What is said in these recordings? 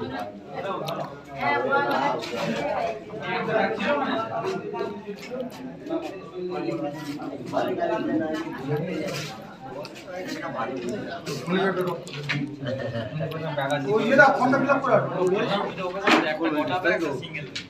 দেখেন ফোনটা লাইভ দেখতে পাচ্ছেন লাইভ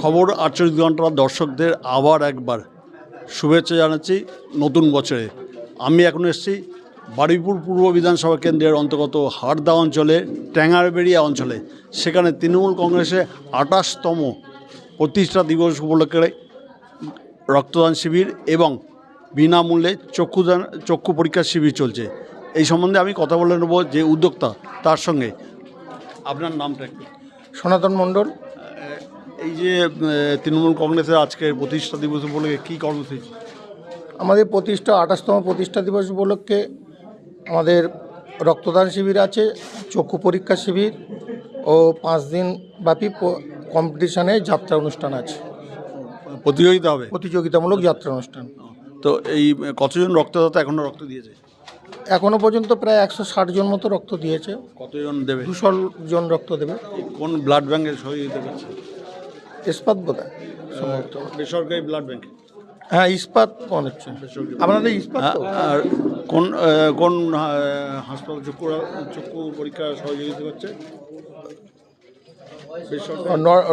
খবর আটচল্লিশ ঘণ্টার দর্শকদের আবার একবার শুভেচ্ছা জানাচ্ছি নতুন বছরে। আমি এখন এসেছি বারুইপুর পূর্ব বিধানসভা কেন্দ্রের অন্তর্গত হারদা অঞ্চলে ট্যাঙ্গারবেড়িয়া অঞ্চলে সেখানে তৃণমূল কংগ্রেসের আঠাশতম প্রতিষ্ঠা দিবস উপলক্ষে রক্তদান শিবির এবং বিনামূল্যে চক্ষুদান চক্ষু পরীক্ষার শিবির চলছে। এই সম্বন্ধে আমি কথা বলে নেব যে উদ্যোক্তা তার সঙ্গে। আপনার নামটা একটু। সনাতন মণ্ডল। এই যে তৃণমূল কংগ্রেসের আজকের প্রতিষ্ঠা দিবস উপলক্ষে কী কর্মসূচি? আমাদের প্রতিষ্ঠা আঠাশতম প্রতিষ্ঠা দিবস উপলক্ষে আমাদের রক্তদান শিবির আছে চক্ষু পরীক্ষা শিবির ও পাঁচ দিন ব্যাপী কম্পিটিশানে যাত্রা অনুষ্ঠান আছে। প্রতিযোগিতা হবে? প্রতিযোগিতামূলক যাত্রা অনুষ্ঠান। তো এই কতজন রক্তদাতা এখনও রক্ত দিয়েছে? এখনও পর্যন্ত প্রায় একশো ষাট জন মতো রক্ত দিয়েছে। কতজন দেবে? দুশো জন রক্ত দেবে। কোন ব্লাড ব্যাংকের সহযোগিতা করছে? ইস্পাত বোধ হয়। বেসরকারি ব্লাড ব্যাংক? হ্যাঁ ইস্পাত মনে হচ্ছে আপনাদের ইস্পাত আর কোন কোন হাসপাতাল চক্ষু চক্ষু পরীক্ষা সহযোগিতা করছে?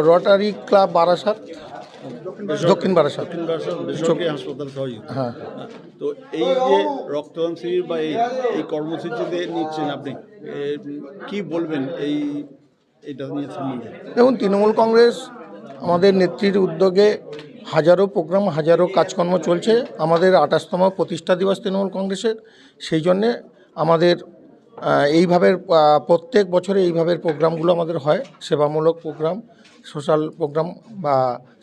রটারি ক্লাব বারাসাত দক্ষিণ বারাসাত। দক্ষিণ বেসরকারি হাসপাতাল সহযোগিতা। হ্যাঁ। তো এই যে রক্তদান শিবির বা এই এই কর্মসূচিতে নিচ্ছেন আপনি কি বলবেন এই এটা নিয়ে সম্বন্ধে? দেখুন তৃণমূল কংগ্রেস আমাদের নেত্রীর উদ্যোগে হাজারো প্রোগ্রাম হাজারো কাজকর্ম চলছে। আমাদের আঠাশতম প্রতিষ্ঠা দিবস তৃণমূল কংগ্রেসের। সেই জন্যে আমাদের এইভাবে প্রত্যেক বছরে এইভাবে প্রোগ্রামগুলো আমাদের হয়। সেবামূলক প্রোগ্রাম সোশ্যাল প্রোগ্রাম বা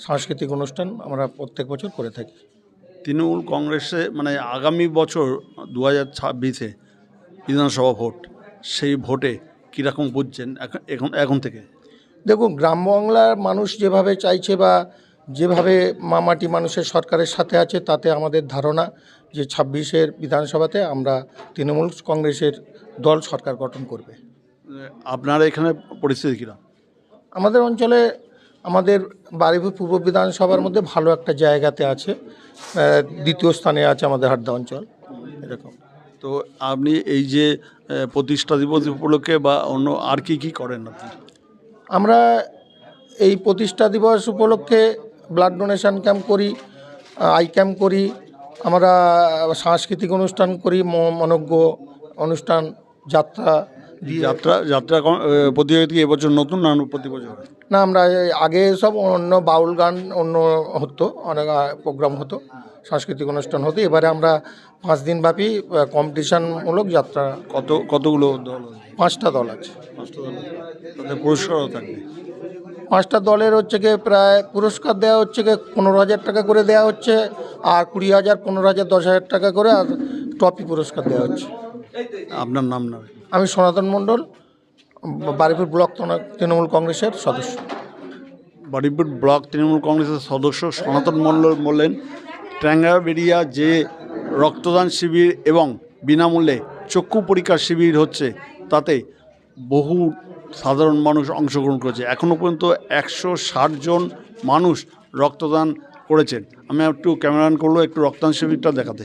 সাংস্কৃতিক অনুষ্ঠান আমরা প্রত্যেক বছর করে থাকি। তৃণমূল কংগ্রেসে মানে আগামী বছর দু হাজার ছাব্বিশে বিধানসভা ভোট সেই ভোটে কীরকম বুঝছেন এখন এখন এখন থেকে? দেখুন গ্রাম বাংলার মানুষ যেভাবে চাইছে বা যেভাবে মামাটি মানুষের সরকারের সাথে আছে তাতে আমাদের ধারণা যে ছাব্বিশের বিধানসভাতে আমরা তৃণমূল কংগ্রেসের দল সরকার গঠন করবে। আপনার এখানে পরিস্থিতি কীরকম? আমাদের অঞ্চলে আমাদের বারুইপুর পূর্ব বিধানসভার মধ্যে ভালো একটা জায়গাতে আছে দ্বিতীয় স্থানে আছে আমাদের হাড্ডা অঞ্চল এরকম। তো আপনি এই যে প্রতিষ্ঠা দিবস উপলক্ষে বা অন্য আর কি কি করেন আপনি? আমরা এই প্রতিষ্ঠা দিবস উপলক্ষে ব্লাড ডোনেশন ক্যাম্প করি আই ক্যাম্প করি আমরা সাংস্কৃতিক অনুষ্ঠান করি মনজ্ঞ অনুষ্ঠান যাত্রা যাত্রা যাত্রা প্রতিযোগিতা এবছর নতুন না প্রতি বছর? না আমরা আগে সব অন্য বাউল গান অন্য হতো অনেক প্রোগ্রাম হতো সাংস্কৃতিক অনুষ্ঠান হতো এবারে আমরা পাঁচ দিন ব্যাপী কম্পিটিশনমূলক যাত্রা কত কতগুলো দল পাঁচটা দল আছে। পাঁচটা দল। পুরস্কারও থাকবে। পাঁচটা দলের হচ্ছে গিয়ে প্রায় পুরস্কার দেওয়া হচ্ছে গিয়ে পনেরো হাজার টাকা করে দেওয়া হচ্ছে আর কুড়ি হাজার পনেরো হাজার দশ হাজার টাকা করে আর ট্রফি পুরস্কার দেওয়া হচ্ছে। আপনার নাম না? আমি সনাতন মণ্ডল বারিপুর ব্লক তৃণমূল কংগ্রেসের সদস্য। বারুইপুর ব্লক তৃণমূল কংগ্রেসের সদস্য সনাতন মণ্ডল বললেন ট্যাঙ্গাবেরিয়া যে রক্তদান শিবির এবং বিনামূল্যে চক্ষু পরীক্ষার শিবির হচ্ছে তাতে বহু সাধারণ মানুষ অংশগ্রহণ করেছে। এখনও পর্যন্ত একশো ষাট জন মানুষ রক্তদান করেছেন। আমি একটু ক্যামেরান করল, একটু রক্তদান শিবিরটা দেখাতে।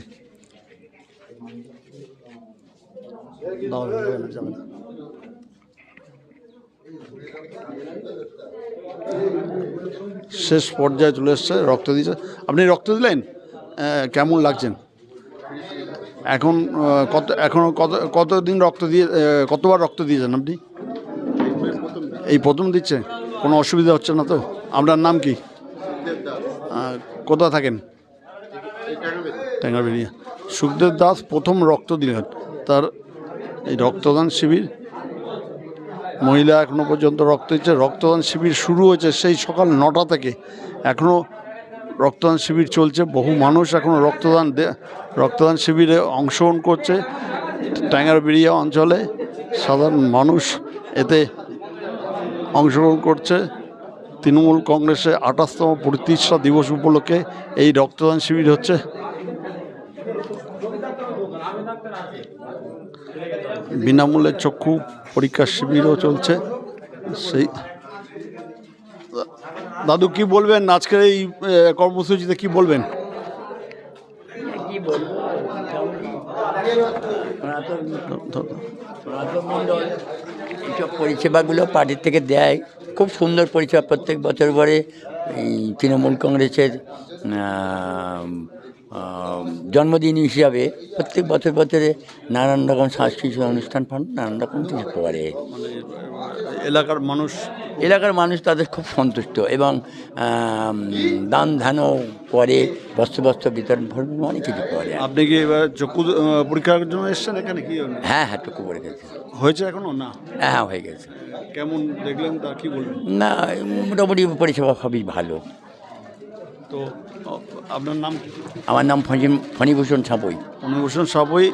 শেষ পর্যায়ে চলে এসছে, রক্ত দিয়েছে। আপনি রক্ত দিলেন? কেমন লাগছেন? এখন কত এখন কত, কতদিন রক্ত দিয়ে কতবার রক্ত দিয়েছেন আপনি? এই প্রথম দিচ্ছে, কোনো অসুবিধা হচ্ছে না তো? আপনার নাম কি? কোথা থাকেন? ট্যাঙ্গারবেরিয়া সুখদেব দাস প্রথম রক্ত দিলেন। তার এই রক্তদান শিবির, মহিলা এখনও পর্যন্ত রক্ত দিচ্ছে। রক্তদান শিবির শুরু হয়েছে সেই সকাল নটা থেকে। এখনও রক্তদান শিবির চলছে। বহু মানুষ এখনও রক্তদান রক্তদান শিবিরে অংশগ্রহণ করছে। ট্যাঙ্গারবেরিয়া অঞ্চলে সাধারণ মানুষ এতে অংশগ্রহণ করছে তৃণমূল কংগ্রেসের আঠাশতম প্রতিষ্ঠা দিবস উপলক্ষে এই রক্তদান শিবির হচ্ছে বিনামূল্যে চক্ষু পরীক্ষার শিবিরও চলছে সেই দাদু কি বলবেন আজকের এই কর্মসূচিতে কি বলবেন এইসব পরিষেবাগুলো পার্টির থেকে দেয়। খুব সুন্দর পরিষেবা প্রত্যেক বছর পরে এই তৃণমূল কংগ্রেসের জন্মদিন হিসাবে প্রত্যেক বছর বছরে নানান রকম সাংস্কৃতিক অনুষ্ঠান ফান্ড নানান রকম কিছু করে এলাকার মানুষ এলাকার মানুষ তাদের খুব সন্তুষ্ট এবং দান ধ্যানও করে বস্ত্র বস্ত্র বিতরণ ভরণ অনেক কিছু করে। আপনি কি এবার চক্ষু পরীক্ষার জন্য এসেছেন এখানে কি হ্যাঁ হ্যাঁ করে গেছে হয়েছে। এখনও? না। হ্যাঁ হয়ে গেছে। কেমন দেখলেন তা কি বলবেন? না মোটামুটি পরিষেবা খুবই ভালো। তো আপনার নাম কি? আমার নাম ফণি ফণিভূষণ ছাপই অনুভূষণ সাবই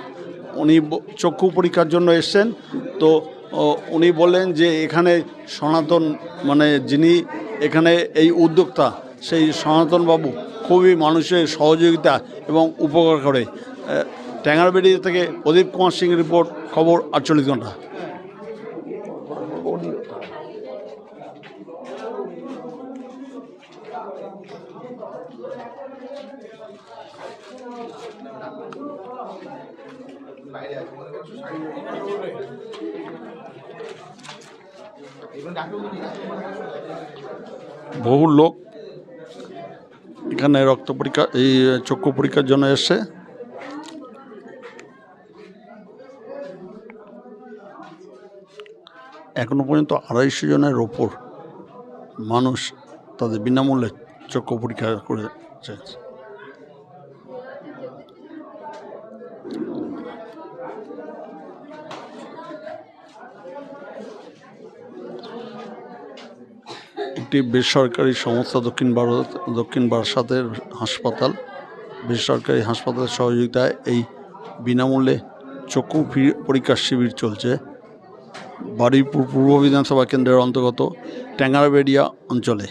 উনি চক্ষু পরীক্ষার জন্য এসছেন। তো উনি বললেন যে এখানে সনাতন মানে যিনি এখানে এই উদ্যোক্তা, সেই সনাতন বাবু খুবই মানুষের সহযোগিতা এবং উপকার করে। ট্যাঙ্গারবেড়ি থেকে প্রদীপ কুমার সিং রিপোর্ট, খবর আটচল্লিশ ঘণ্টা। বহু লোক এখানে রক্ত পরীক্ষা, এই চক্ষু পরীক্ষার জন্য এসছে। এখনও পর্যন্ত আড়াইশো জনের ওপর মানুষ তাদের বিনামূল্যে চক্ষু পরীক্ষা করেছে একটি বেসরকারি সংস্থা দক্ষিণ ভারত, দক্ষিণ বারাসাতের হাসপাতাল। বেসরকারি হাসপাতালের সহযোগিতায় এই বিনামূল্যে চক্ষু পরীক্ষার শিবির চলছে। বারুইপুর পূর্ব বিধানসভা কেন্দ্রের অন্তর্গত ট্যাঙ্গারবেড়িয়া অঞ্চলে।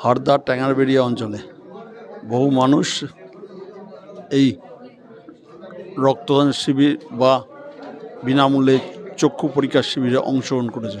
হারদা ট্যাঙ্গারবেড়িয়া অঞ্চলে। বহু মানুষ এই রক্তদান শিবির বা বিনামূল্যে চক্ষু পরীক্ষার শিবিরে অংশগ্রহণ করেছে।